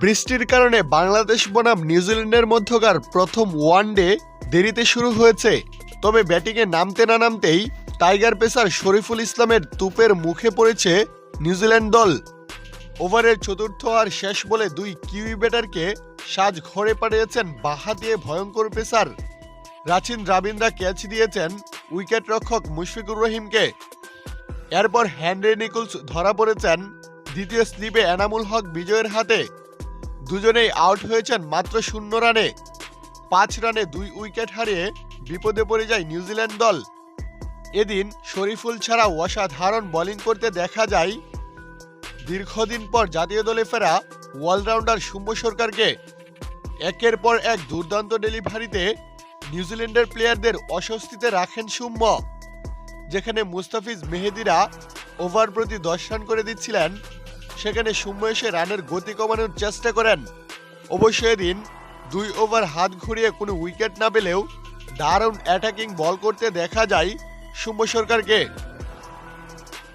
বৃষ্টির কারণে বাংলাদেশ বনাম নিউজিল্যান্ডের মধ্যকার প্রথম ওয়ানডে দেরিতে শুরু হয়েছে। তবে ব্যাটিংয়ে নামতে না নামতেই টাইগার পেসার শরীফুল ইসলামের তুপের মুখে পড়েছে নিউজিল্যান্ড দল। ওভারের চতুর্থ আর শেষ বলে দুই কিউই ব্যাটারকে সাজ ঘরে পাঠিয়েছেন বাহা দিয়ে ভয়ঙ্কর পেসার। রাচিন দ্রাবিন্দা ক্যাচ দিয়েছেন উইকেট রক্ষক মুশফিকুর রহিমকে। এরপর হ্যানরি নিকুলস ধরা পড়েছেন দ্বিতীয় স্লিপে এনামুল হক বিজয়ের হাতে। দুজনেই আউট হয়েছেন মাত্র শূন্য রানে। পাঁচ রানে দুই উইকেট হারিয়ে বিপদে পড়ে যায় নিউজিল্যান্ড দল। এদিন শরীফুল ছাড়া অসাধারণ বোলিং করতে দেখা যায়। দীর্ঘদিন পর জাতীয় দলে ফেরা অলরাউন্ডার শুম্ভ সরকারকে। একের পর এক দুর্দান্ত ডেলিভারিতে নিউজিল্যান্ডের প্লেয়ারদের অস্বস্তিতে রাখেন শুম্ভ যেখানে মুস্তাফিজ মেহেদিরা ওভার প্রতি দশ রান করে দিচ্ছিলেন, সেখানে শুম্ভ এসে রানের গতি কমানোর চেষ্টা করেন। অবশ্য এদিন দুই ওভার হাত ঘুরিয়ে কোনো উইকেট না পেলেও দারুণ অ্যাটাকিং বল করতে দেখা যায় শুম্ভ সরকারকে।